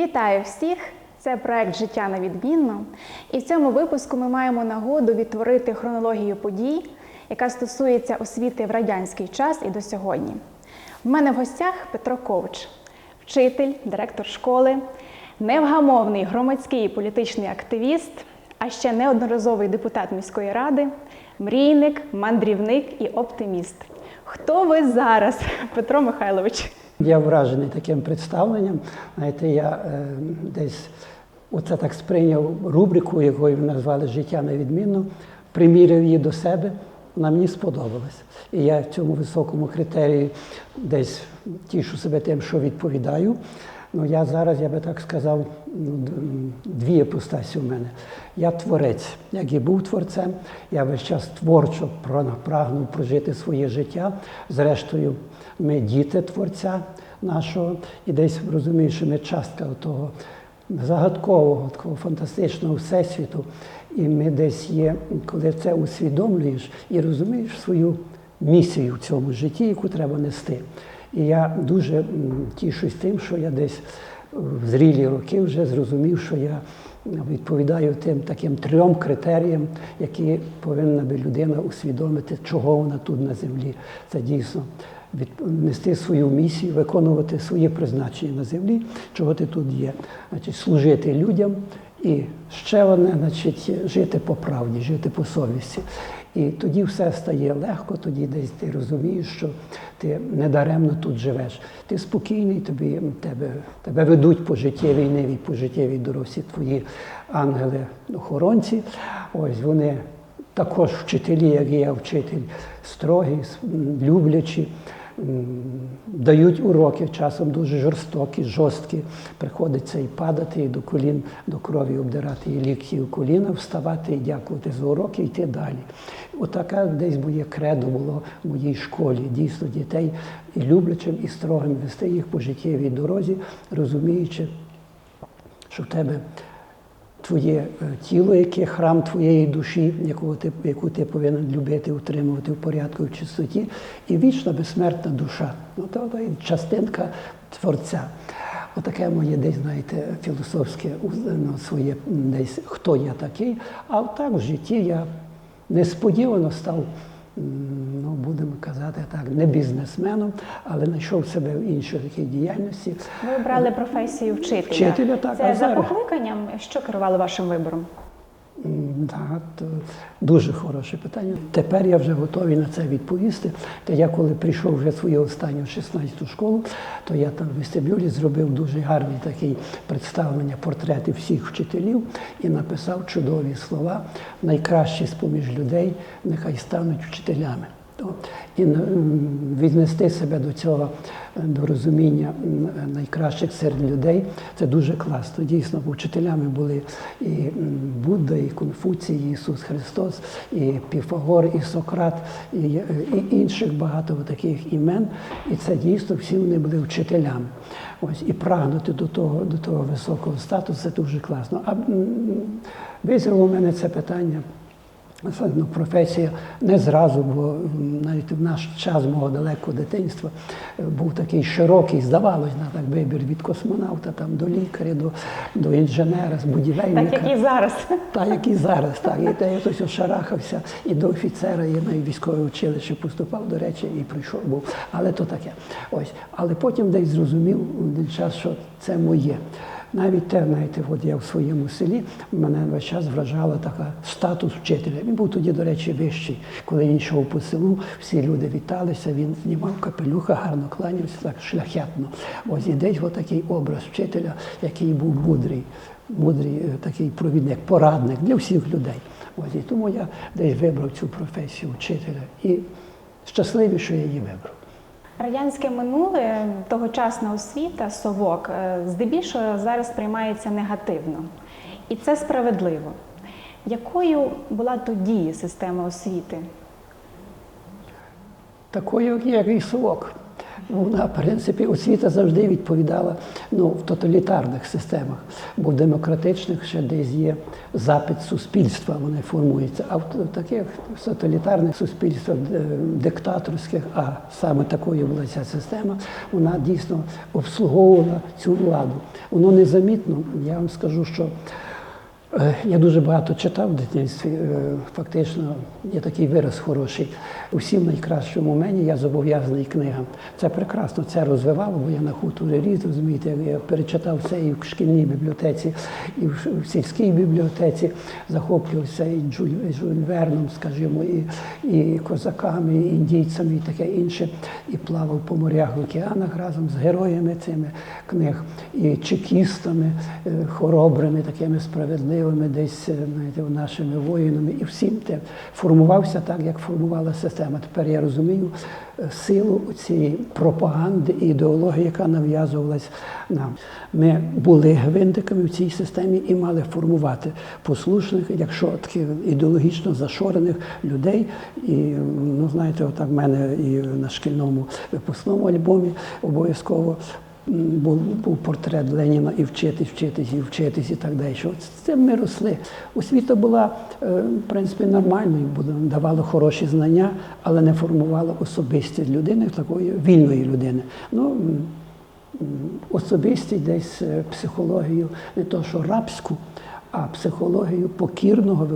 Вітаю всіх! Це проект Життя на відмінно. І в цьому випуску ми маємо нагоду відтворити хронологію подій, яка стосується освіти в радянський час і до сьогодні. В мене в гостях Петро Ковч, вчитель, директор школи, невгамовний громадський і політичний активіст, а ще неодноразовий депутат міської ради, мрійник, мандрівник і оптиміст. Хто ви зараз, Петро Михайлович? Я вражений таким представленням. Знаєте, я е, десь оце так сприйняв рубрику, якою назвали Життя на відмінно, приміряв її до себе. Вона мені сподобалась. І я в цьому високому критерії десь тішу себе тим, що відповідаю. Ну, я зараз, я би так сказав, ну, дві іпостасі у мене. Я творець, як і був творцем, я весь час творчо прагнув прожити своє життя. Зрештою, ми діти творця нашого, і десь розумію, що ми частка того загадкового, такого фантастичного всесвіту. І ми десь є, коли це усвідомлюєш і розумієш свою місію в цьому житті, яку треба нести. І я дуже тішусь тим, що я десь в зрілі роки вже зрозумів, що я відповідаю тим таким трьом критеріям, які повинна би людина усвідомити, чого вона тут на землі. Це дійсно нести свою місію, виконувати своє призначення на землі, чого ти тут є. Значить, служити людям і ще одне, значить, жити по правді, жити по совісті. І тоді все стає легко, тоді десь ти розумієш, що ти недаремно тут живеш. Ти спокійний, тобі, тебе, тебе ведуть по життєвій ниві, по життєвій доросі твої ангели-охоронці. Ось вони також вчителі, як і я вчитель, строгі, люблячі, дають уроки, часом дуже жорстокі, жорсткі. Приходиться і падати, і до колін, до крові обдирати, і лікті, і коліна вставати, і дякувати за уроки, і йти далі. Отака десь моє кредо було в моїй школі. Дійсно, дітей і люблячим, і строгим вести їх по життєвій дорозі, розуміючи, що в тебе твоє е, тіло, яке храм твоєї душі, яку ти, яку ти повинен любити, утримувати в порядку в чистоті, і вічна безсмертна душа. Ну, то, то частинка Творця. Отаке моє десь, знаєте, філософське ну, своє десь хто я такий. А так в житті я несподівано став, ну, будемо казати так, не бізнесменом, але знайшов себе в іншій такій діяльності. Ви обрали професію вчителя. Вчителя, так, Це а за зараз? покликанням, що керувало вашим вибором? Так, то дуже хороше питання. Тепер я вже готовий на це відповісти. Та я коли прийшов вже свою останню 16-ту школу, то я там в вестибюлі зробив дуже гарний такий представлення портрети всіх вчителів і написав чудові слова. Найкращі з поміж людей нехай стануть вчителями. І віднести себе до цього е, до розуміння найкращих серед людей це дуже класно. Дійсно, бо вчителями були і Будда, і Конфуцій, і Ісус Христос, і Піфагор, і Сократ, і, е, і інших багато таких імен. І це дійсно всі вони були вчителями. Ось і прагнути до того, до того високого статусу це дуже класно. А м, визвело в мене це питання. Ну, професія не зразу, бо навіть в наш час мого далекого дитинства е, був такий широкий, здавалось, на так вибір від космонавта там, до лікаря, до, до інженера, з будівельника. Так як і зараз. Так, як і зараз, так. І те я хтось ошарахався, і до офіцера, я навіть військове училище поступав, до речі, і прийшов був. Але то таке. Ось. Але потім десь зрозумів один час, що це моє. Навіть те, знаєте, от я в своєму селі, мене весь час вражала така статус вчителя. Він був тоді, до речі, вищий. Коли він йшов по селу, всі люди віталися, він знімав капелюха, гарно кланявся, так шляхетно. Ось і десь отакий образ вчителя, який був мудрий мудрий е, такий провідник, порадник для всіх людей. Ось і тому я десь вибрав цю професію вчителя і щасливий, що я її вибрав. Радянське минуле, тогочасна освіта, совок, е, здебільшого зараз сприймається негативно. І це справедливо. Якою була тоді система освіти? Такою, як і совок. Вона, в принципі, освіта завжди відповідала ну, в тоталітарних системах, бо в демократичних ще десь є запит суспільства, вони формуються. А в таких тоталітарних суспільствах, е, диктаторських, а саме такою була ця система, вона дійсно обслуговувала цю владу. Воно незамітно, я вам скажу, що Я дуже багато читав в дитинстві. Е, Фактично, є такий вираз хороший. Усім найкращому мені я зобов'язаний книгам. Це прекрасно, це розвивало, бо я на хуторі ріс, розумієте, я перечитав все і в шкільній бібліотеці, і в сільській бібліотеці, захоплювався і Джуль, і Верном, скажімо, і, і козаками, і індійцями, і таке інше. І плавав по морях в океанах разом з героями цими книг, і чекістами, е, хоробрими, такими справедливими, десь е, знаєте, нашими воїнами, і всім те формувався так, як формувала система. Тепер я розумію е, силу цієї пропаганди і ідеології, яка нав'язувалась нам. Ми були гвинтиками в цій системі і мали формувати послушних, якщо таких ідеологічно зашорених людей. І ну знаєте, отак в мене і на шкільному випускному альбомі обов'язково. Був, був портрет Леніна і вчитись, вчитись, і вчитись, і так далі. Що З цим ми росли. Освіта була, е, в принципі, нормальною, давала хороші знання, але не формувала особистість людини, такої вільної людини. Ну, особистість десь е, психологію, не то що рабську, а психологію покірного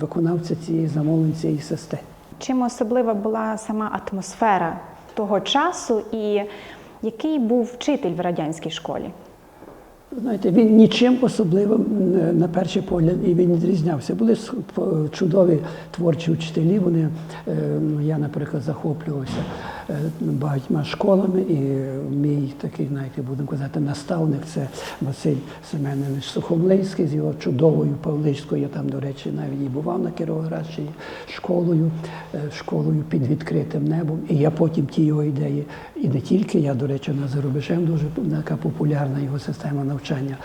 виконавця цієї замовлень цієї системи. Чим особлива була сама атмосфера того часу, і який був вчитель в радянській школі? Знаєте, він нічим особливим на перший погляд і він відрізнявся. Були чудові творчі вчителі. Вони е, ну, я, наприклад, захоплювався багатьма школами, і мій такий, знаєте, будемо казати, наставник це Василь Семенович Сухомлинський з його чудовою Павличською. Я там, до речі, навіть і бував на Кіровоградщині школою, е, школою під відкритим небом. І я потім ті його ідеї, і не тільки я, до речі, на за рубежем дуже така популярна його система навчання.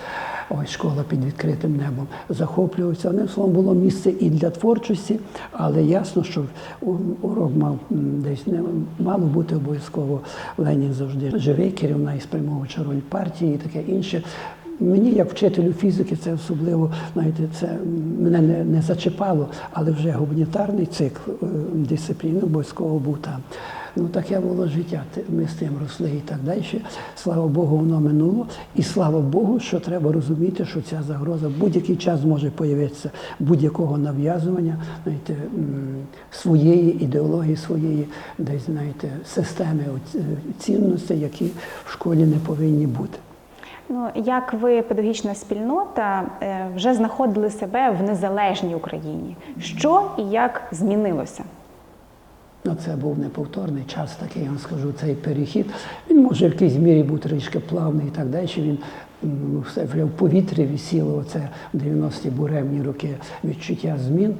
Ось школа під відкритим небом захоплювався. Одним словом, було місце і для творчості, але ясно, що урок мав десь не мало бути обов'язково Ленін завжди живий, керівна і спрямовуюча роль партії і таке інше. Мені, як вчителю фізики, це особливо, знаєте, це мене не, не зачіпало, але вже гуманітарний цикл е, дисципліни обов'язково був там. Ну таке було життя. Ми з тим росли і так далі. Слава Богу, воно минуло. І слава Богу, що треба розуміти, що ця загроза будь-який час може появитися будь-якого нав'язування, знаєте, своєї ідеології, своєї десь знаєте, системи цінностей, які в школі не повинні бути. Ну, як ви, педагогічна спільнота, е, вже знаходили себе в незалежній Україні? Що і як змінилося? Ну, це був неповторний час такий, я вам скажу, цей перехід. Він може в якійсь мірі бути трішки плавний і так далі. Він все в повітрі висіло оце в 90-ті буремні роки відчуття змін.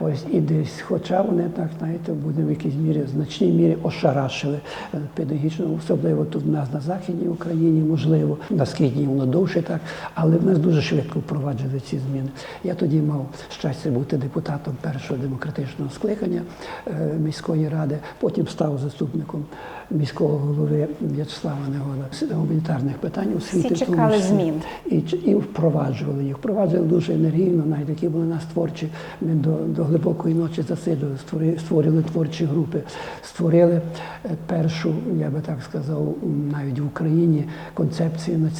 Ось і десь, хоча вони так, знаєте, будемо в якійсь мірі, в значній мірі ошарашили е, педагогічно, особливо тут в нас на Західній Україні, можливо, на східній воно довше так, але в нас дуже швидко впроваджували ці зміни. Я тоді мав щастя бути депутатом першого демократичного скликання е, міської ради, потім став заступником міського голови В'ячеслава Негода з гуманітарних питань освіти. в тому чекали змін. І, і впроваджували їх. Впроваджували дуже енергійно, навіть які були у нас творчі. Ми до, до глибокої ночі засиджували, створили, створили творчі групи, створили е, першу, я би так сказав, навіть в Україні концепцію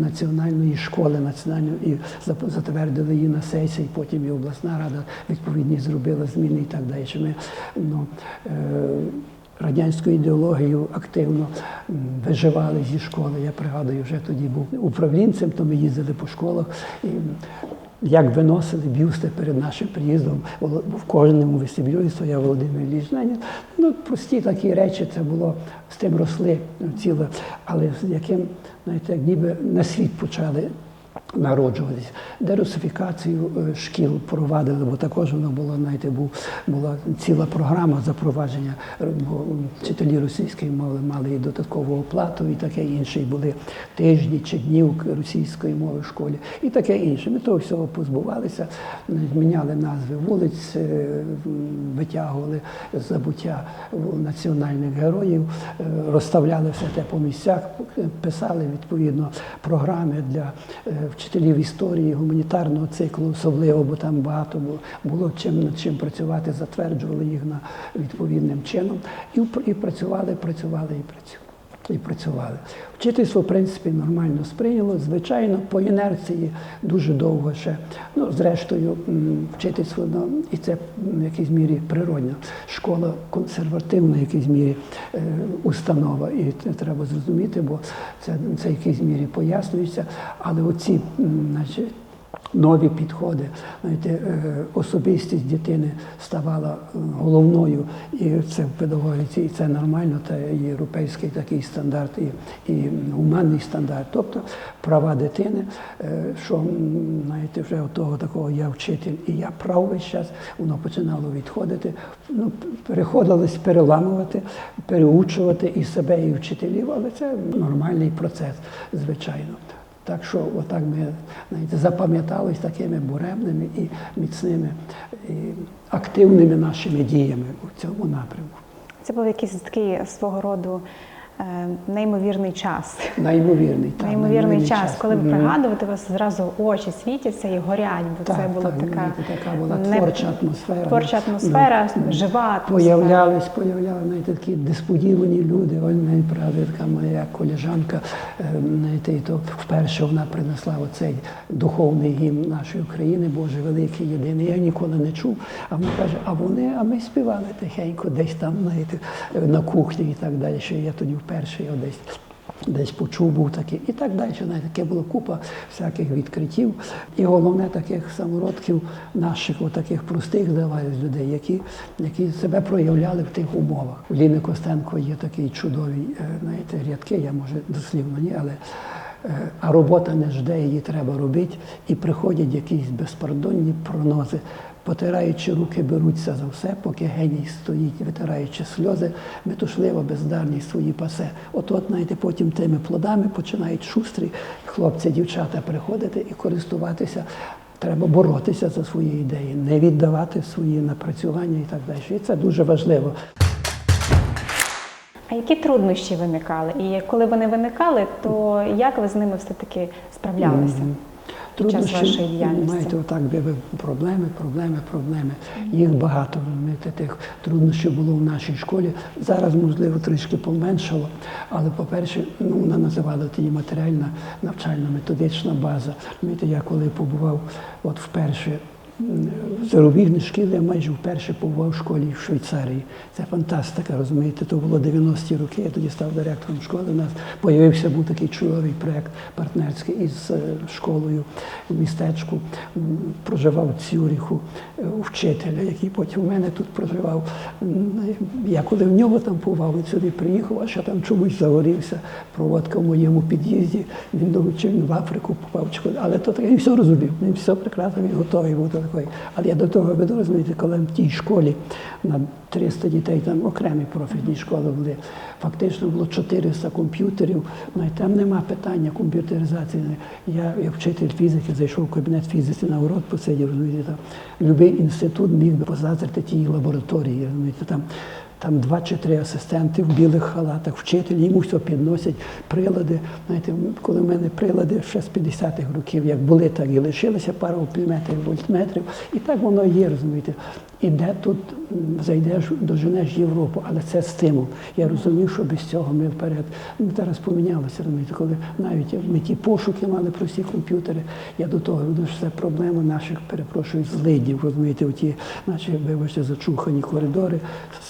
національної школи, національної і затвердили її на сесії, потім і обласна рада відповідні зробила зміни і так далі. Ми, ну, е, радянську ідеологію активно виживали зі школи. Я пригадую, вже тоді був управлінцем, то ми їздили по школах. І, як виносили бюсти перед нашим приїздом, в кожному вестибюлі стояв Володимир Ілліч Ленін. Ну, прості такі речі, це було з тим росли ну, ціле, але з яким, знаєте, ніби на світ почали народжуватися. Дерусифікацію е, шкіл провадили, бо також воно було, знаєте, був, була ціла програма запровадження, е, бо вчителі російської мови мали і додаткову оплату, і таке інше. І були тижні чи днів російської мови в школі, і таке інше. Ми того всього позбувалися, зміняли назви вулиць, е, витягували забуття національних героїв, е, розставляли все те по місцях, писали відповідно програми для е, вчителів історії, гуманітарного циклу, особливо, бо там багато було, було чим над чим працювати, затверджували їх на відповідним чином і, і працювали, працювали і працювали. І працювали. Вчительство, в принципі, нормально сприйняло. Звичайно, по інерції дуже довго ще. Ну, зрештою, вчительство, ну, і це в якійсь мірі природня. Школа консервативна, в якійсь мірі е, установа. І це треба зрозуміти, бо це, це в якійсь мірі пояснюється. Але оці, значить, нові підходи. Знаєте, е, особистість дитини ставала е, головною, і це в педагогіці, і це нормально, це європейський такий стандарт, і, і гуманний стандарт. Тобто права дитини, е, що знаєте, вже от того такого я вчитель і я прав весь час, воно починало відходити. Ну, переходилось переламувати, переучувати і себе, і вчителів, але це нормальний процес, звичайно. Так що отак ми знаєте, запам'ятались такими буремними і міцними, і активними нашими діями у цьому напрямку. Це був якийсь такий свого роду неймовірний час. Неймовірний, так, Неймовірний час, коли ви пригадуєте, у вас зразу очі світяться і горять, бо Так, це була так, така, така була не- творча атмосфера. творча атмосфера, Ну, жива атмосфера. Появлялись, появлялись знаєте, такі несподівані люди. Мене правда, така моя колежанка, е, знаєте, і то вперше вона принесла оцей духовний гімн нашої України, Боже великий, єдиний. Я ніколи не чув. А вона каже, а вони, а ми співали тихенько, десь там, знаєте, на кухні і так далі. Що я тоді вперше його десь. Десь почув був такий і так далі. Навіть таке було купа всяких відкриттів. І головне таких самородків наших, отаких простих здаваюсь людей, які, які себе проявляли в тих умовах. У Ліни Костенко є такий чудовий, е, знаєте, рядки, я може дослівно ні, але е, а робота не жде, її треба робити. І приходять якісь безпардонні пронози. Потираючи руки, беруться за все, поки геній стоїть, витираючи сльози, метушливо бездарність свої пасе. От, от, знаєте, потім тими плодами починають шустрі хлопці, дівчата приходити і користуватися. Треба боротися за свої ідеї, не віддавати свої напрацювання і так далі. І це дуже важливо. А які труднощі виникали? І коли вони виникали, то як ви з ними все-таки справлялися? Під час вашої діяльності? Знаєте, отак би ви проблеми, проблеми, проблеми. Їх багато. Розумієте, тих труднощів було в нашій школі. Зараз, можливо, трішки поменшало. Але, по-перше, ну, вона називала тоді матеріальна навчально-методична база. Розумієте, я коли побував от вперше м, в зарубіжній я майже вперше побував в школі в Швейцарії. Це фантастика, розумієте, то було 90-ті роки, я тоді став директором школи. У нас появився був такий чудовий проєкт партнерський із е, школою в містечку. Проживав в Цюріху е, вчителя, який потім у мене тут проживав. Я коли в нього там побував, він сюди приїхав, а що там чомусь загорівся. Проводка в моєму під'їзді. Він думав, чи він в Африку попав, але то таке він все розумів. Він все прекрасно, він готовий був такої. Але я до того веду, розумієте, коли в тій школі на 300 дітей, там окремі профільні школи були. Фактично було 400 комп'ютерів. Ну, і там нема питання комп'ютеризації. Я, як вчитель фізики, зайшов в кабінет фізики на урок, посидів, розумієте, там любий інститут міг би позазрити тій лабораторії. Розумієте, там там два чи три асистенти в білих халатах, вчителі, йому все підносять, прилади. Знаєте, коли в мене прилади ще з 50-х років, як були, так і лишилися, пару опіметрів, вольтметрів. І так воно є, розумієте. І де тут зайдеш, доженеш Європу, але це стимул. Я розумів, що без цього ми вперед. Ну, зараз помінялося, розумієте, коли навіть ми ті пошуки мали про всі комп'ютери. Я до того веду, що це проблема наших, перепрошую, злидів, розумієте, оті наші, вибачте, зачухані коридори,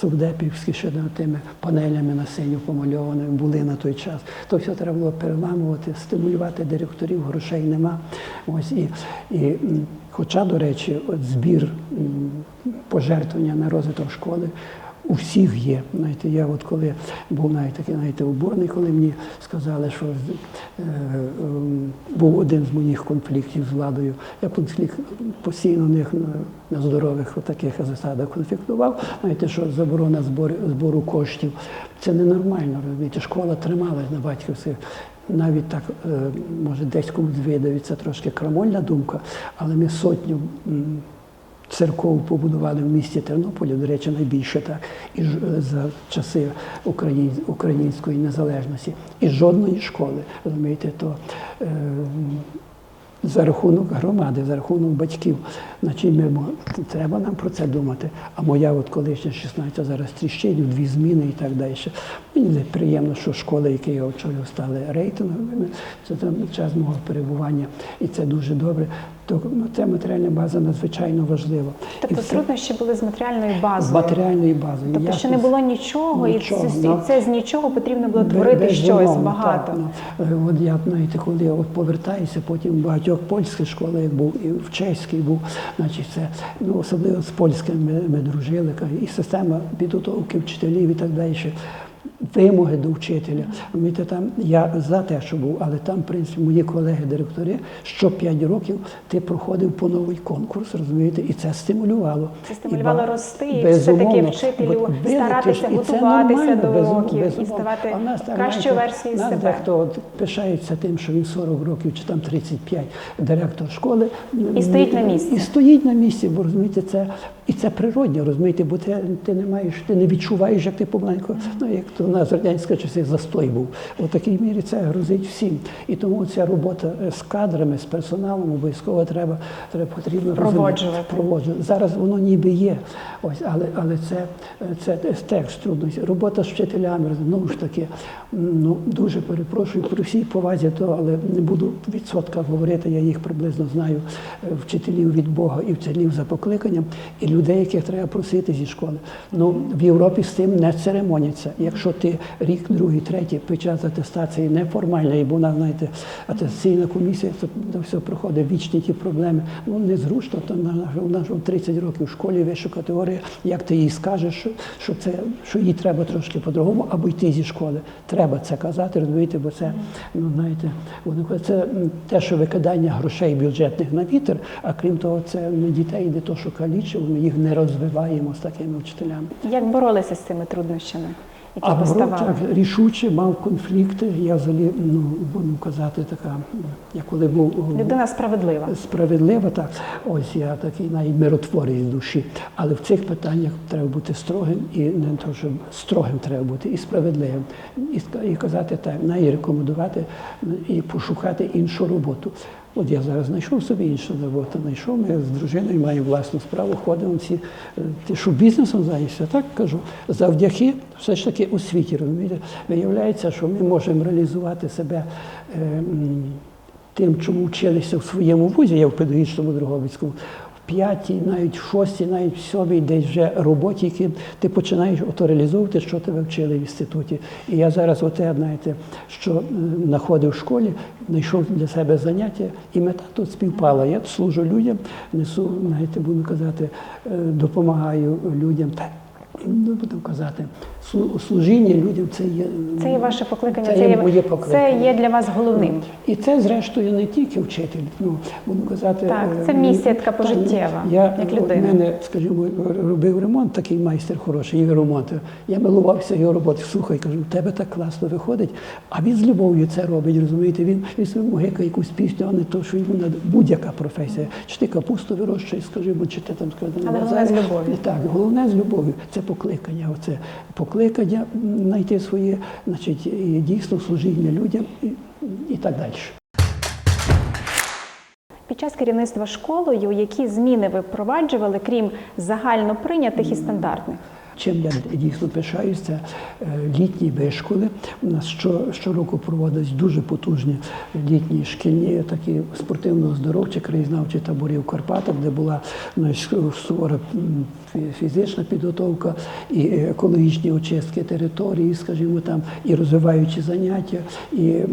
совдепівські ще тими панелями на синю помальованими були на той час. То все треба було переламувати, стимулювати директорів, грошей нема. Ось і, і Хоча, до речі, от збір пожертвування на розвиток школи у всіх є. Знаєте, я от коли був навіть такий знаєте, уборний, коли мені сказали, що е, був один з моїх конфліктів з владою. Я конфлікт постійно них на здорових таких засадах конфліктував. Знаєте, що заборона збору, збору коштів це ненормально. Розумієте, школа трималась на батьківських. Навіть так, е, може, десь комусь видається трошки крамольна думка, але ми сотню церков побудували в місті Тернополі, до речі, найбільше так, і е, за часи української незалежності. І жодної школи, розумієте, то е, за рахунок громади, за рахунок батьків. Значить, ми, треба нам про це думати. А моя от колишня 16 зараз тріщить, дві зміни і так далі. Мені приємно, що школи, які я очолював, стали рейтинговими. Це там час мого перебування, і це дуже добре. То ну, ця матеріальна база надзвичайно важлива. Тобто все- труднощі були з матеріальною з базою. матеріальної бази. Тобто, що не було нічого, Нічого, і, це, ну. і це з нічого потрібно було творити щось безумовно, багато. Так, ну, Е, от я знаєте, коли я от повертаюся, потім в багатьох польських школах був, і в чеській був, значить, це ну особливо з польськими ми, ми дружили, і система підготовки вчителів і так далі. Вимоги до вчителя. Розумієте, там я за те, що був, але там, в принципі, мої колеги-директори, що 5 років ти проходив по новий конкурс, розумієте, і це стимулювало. Це стимулювало І рости, і все-таки вчителю старатися і готуватися до уроків і ставати А нас кращою версією нас себе. Дехто пишається тим, що він 40 років чи там 35 директор школи. І стоїть на місці. І стоїть на місці, бо розумієте, це і це природньо, розумієте, бо ти, ти не маєш, ти не відчуваєш, як ти помаленьку. Ну як то у нас радянська часи застой був. У такій мірі це грозить всім. І тому ця робота е, з кадрами, з персоналом обов'язково треба, треба потрібно. Проводжувати. Проводжувати. Зараз воно ніби є. Ось, але, але це, це теж трудності. Робота з вчителями, знову ж таки, ну дуже перепрошую при всій повазі, то, але не буду в відсотках говорити, я їх приблизно знаю, е, вчителів від Бога і вчителів за покликанням, і людей, яких треба просити зі школи. Ну, в Європі з тим не церемоняться. Якщо ти рік, другий, третій під час атестації неформальної, бо вона, знаєте, атестаційна комісія, то все проходить вічні ті проблеми. Ну незручно, то у нас вже 30 років в школі вища категорія. Як ти їй скажеш, що, це що їй треба трошки по-другому, або йти зі школи. Треба це казати, розумієте, бо це ну знаєте, воно це те, що викидання грошей бюджетних на вітер, а крім того, це дітей не то, що калічимо, ми їх не розвиваємо з такими вчителями. Як боролися з цими труднощами, які А поставали? рішуче мав конфлікти. Я взагалі, ну будемо казати, така, я коли був Людина справедлива. справедлива, так ось я такий навіть миротворець душі. Але в цих питаннях треба бути строгим і не то, що строгим треба бути, і справедливим. І, і казати так, і рекомендувати і пошукати іншу роботу. От я зараз знайшов собі іншу роботу, знайшов, ми з дружиною маємо власну справу, ходимо всі. Е, Ти що бізнесом займаєшся? Так кажу. Завдяки все ж таки освіті, розумієте, виявляється, що ми можемо реалізувати себе. е, тим, чому вчилися в своєму вузі, я в педагогічному Дрогобицькому, п'ятій, навіть в шостій, навіть в сьомій, десь вже роботі, які ти починаєш ото реалізовувати, що тебе вчили в інституті. І я зараз оте, знаєте, що е, знаходив в школі, знайшов для себе заняття, і мета тут співпала. Я служу людям, несу, знаєте, буду казати, е, допомагаю людям. Ну, будемо казати, служіння людям це є. Це є ваше покликання, Це це, є моє покликання. це є для вас головним. І це, зрештою, не тільки вчитель. Ну, буду казати, Так, е, це місія така пожиттєва, Я як людина. мене, скажімо, робив ремонт, такий майстер хороший, Ігор ремонт. Я милувався його роботи. Слухай, кажу, у тебе так класно виходить. А він з любов'ю це робить, розумієте? Він він мугикає якусь пісню, а не то, що йому надо. Будь-яка професія. Чи ти капусту вирощуєш, скажімо, чи ти там скажімо, Але головне з любов'ю. Так, головне з любов'ю. Це покликання. Оце покликання знайти своє, значить, і дійсно служіння людям і, і так далі. Під час керівництва школою, які зміни ви впроваджували, крім загально прийнятих і стандартних? Чим я дійсно пишаюсь, це е, літні вишколи. У нас що, щороку проводять дуже потужні літні шкільні такі спортивно-оздоровчі краєзнавчі табори в Карпатах, де була ну, сувора фізична підготовка і екологічні очистки території, скажімо там, і розвиваючі заняття, і е,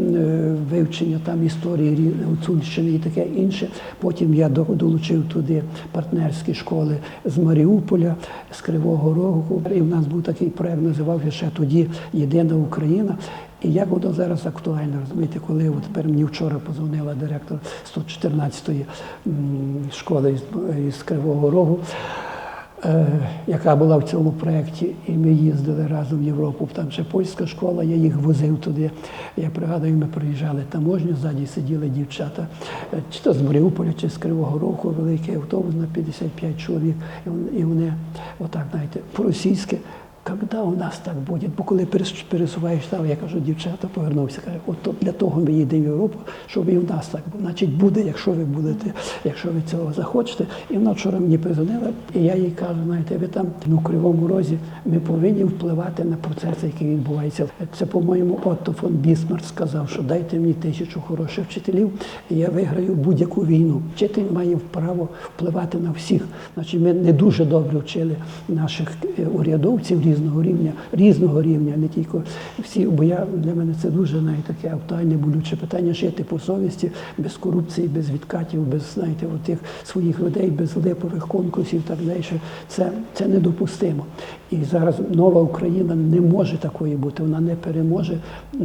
вивчення там історії Гуцульщини і таке інше. Потім я долучив туди партнерські школи з Маріуполя, з Кривого Рогу, І в нас був такий проект, називався ще тоді Єдина Україна. І як воно зараз актуально, розумієте, коли от тепер мені вчора позвонила директор 114-ї школи із, Кривого Рогу, яка була в цьому проєкті, і ми їздили разом в Європу. Там ще польська школа, я їх возив туди. Я пригадую, ми приїжджали таможню, ззаді сиділи дівчата, е, чи то з Маріуполя, чи з Кривого Руху, великий автобус на 55 чоловік. І вони отак, знаєте, по-російськи. Когда у нас так буде? Бо коли пересуваєш там, я кажу, дівчата повернувся, каже, от для того ми їдемо в Європу, щоб і в нас так було. Значить, буде, якщо ви будете, якщо ви цього захочете. І вона вчора мені позвонила, і я їй кажу, знаєте, ви там ну, Кривому Розі, ми повинні впливати на процеси, які відбуваються. Це, по-моєму, Отто фон Бісмарк сказав, що дайте мені тисячу хороших вчителів, і я виграю будь-яку війну. Вчитель має право впливати на всіх. Значить, ми не дуже добре вчили наших е, урядовців різного рівня, різного рівня, не тільки всі, бо я для мене це дуже навіть таке актуальне, болюче питання жити по совісті, без корупції, без відкатів, без знаєте, тих своїх людей, без липових конкурсів і так далі. Це, це недопустимо. І зараз нова Україна не може такої бути. Вона не переможе е,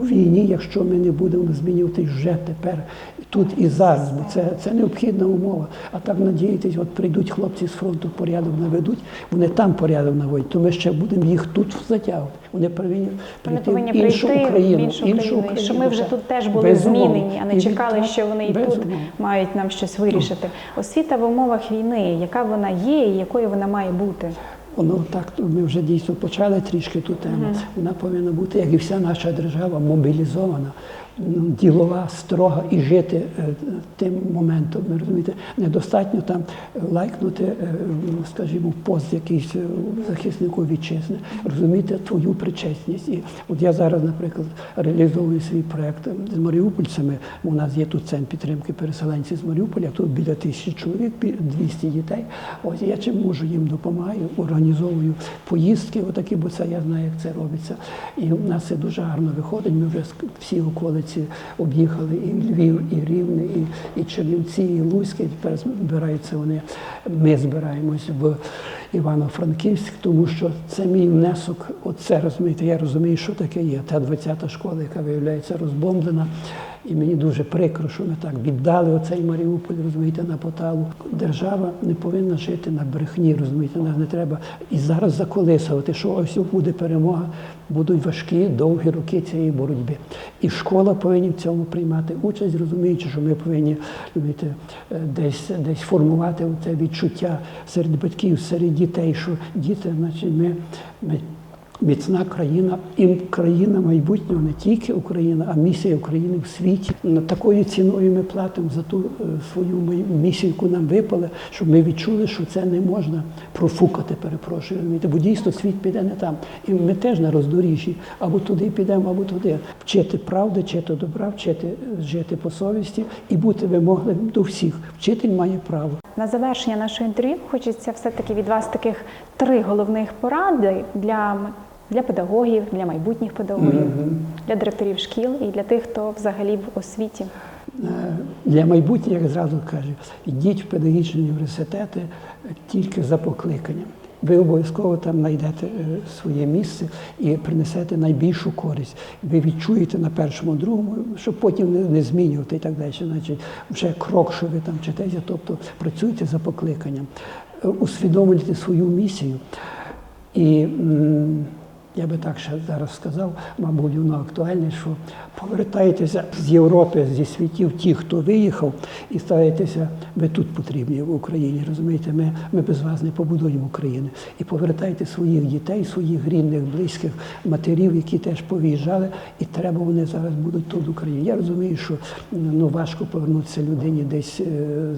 в війні, якщо ми не будемо змінювати вже тепер, тут і зараз, бо це, це необхідна умова. А так надіятись, от прийдуть хлопці з фронту, порядок наведуть, вони там порядок наводять, то ми ще будемо їх тут затягувати. Вони повинні Вони прийти повинні в іншу прийти Україну, в іншу Україну, і що ми вже тут теж були Безумовно. змінені, а не І чекали, так, що вони і тут безумовно. мають нам щось вирішити. Освіта в умовах війни, яка вона є і якою вона має бути. Воно так, ми вже дійсно почали трішки ту тему. Вона повинна бути, як і вся наша держава, мобілізована, ділова, строга і жити е, тим моментом. Ви розумієте, недостатньо там лайкнути, е, скажімо, пост якийсь е, захиснику вітчизни, розуміти твою причесність. І от я зараз, наприклад, реалізовую свій проект з маріупольцями. У нас є тут центр підтримки переселенців з Маріуполя, тут біля тисячі чоловік, бі- 200 дітей. Ось я чим можу їм допомагаю, організовую поїздки, отакі, бо це я знаю, як це робиться. І в нас це дуже гарно виходить. Ми вже всі околиці об'їхали і Львів, і Рівне, і, і Чернівці, і Луське. Тепер збираються вони. Ми збираємось в Івано-Франківськ, тому що це мій внесок. Оце розумієте, я розумію, що таке є. Та 20-та школа, яка виявляється розбомблена. І мені дуже прикро, що ми так віддали оцей Маріуполь, розумієте, на поталу. Держава не повинна жити на брехні, розумієте, нам не треба і зараз заколисувати, що ось буде перемога, будуть важкі, довгі роки цієї боротьби. І школа повинна в цьому приймати участь, розуміючи, що ми повинні розумієте, е, десь, десь формувати це відчуття серед батьків, серед дітей, що діти, значить, ми. ми Міцна країна і країна майбутнього не тільки Україна, а місія України в світі. Такою ціною ми платимо за ту е, свою місію, яку нам випала, щоб ми відчули, що це не можна профукати, перепрошую. Бо дійсно світ піде не там. І ми теж на роздоріжжі. Або туди підемо, або туди. Вчити правди, вчити добра, вчити жити по совісті і бути вимогливим до всіх. Вчитель має право. На завершення нашого інтерв'ю хочеться все-таки від вас таких три головних поради для, для педагогів, для майбутніх педагогів, для директорів шкіл і для тих, хто взагалі в освіті. Е, Для майбутнього, як зразу кажу, йдіть в педагогічні університети тільки за покликанням. Ви обов'язково там знайдете е, своє місце і принесете найбільшу користь. Ви відчуєте на першому, другому, щоб потім не, не змінювати і так далі. Значить, вже крок, що ви там читаєте, тобто працюйте за покликанням, Е, усвідомлюйте свою місію. І я би так ще зараз сказав, мабуть, воно актуальне, що повертайтеся з Європи, зі світів, ті, хто виїхав, і старайтеся, ви тут потрібні в Україні. Розумієте, ми, ми без вас не побудуємо України. І повертайте своїх дітей, своїх рідних, близьких матерів, які теж повиїжджали, і треба вони зараз будуть тут в Україні. Я розумію, що ну, важко повернутися людині десь е,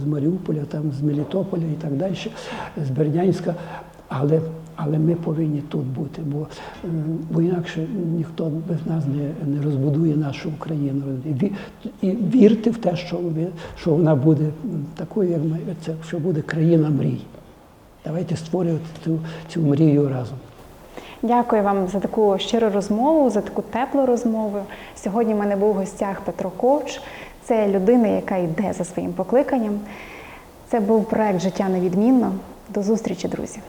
з Маріуполя, там, з Мелітополя і так далі, з Бердянська. Але, але ми повинні тут бути, бо, бо інакше ніхто без нас не, не розбудує нашу Україну. І вірте в те, що, ви, що вона буде такою, як ми, це, що буде країна мрій. Давайте створювати цю, цю мрію разом. Дякую вам за таку щиру розмову, за таку теплу розмову. Сьогодні в мене був в гостях Петро Ковч. Це людина, яка йде за своїм покликанням. Це був проект Життя невідмінно. До зустрічі, друзі.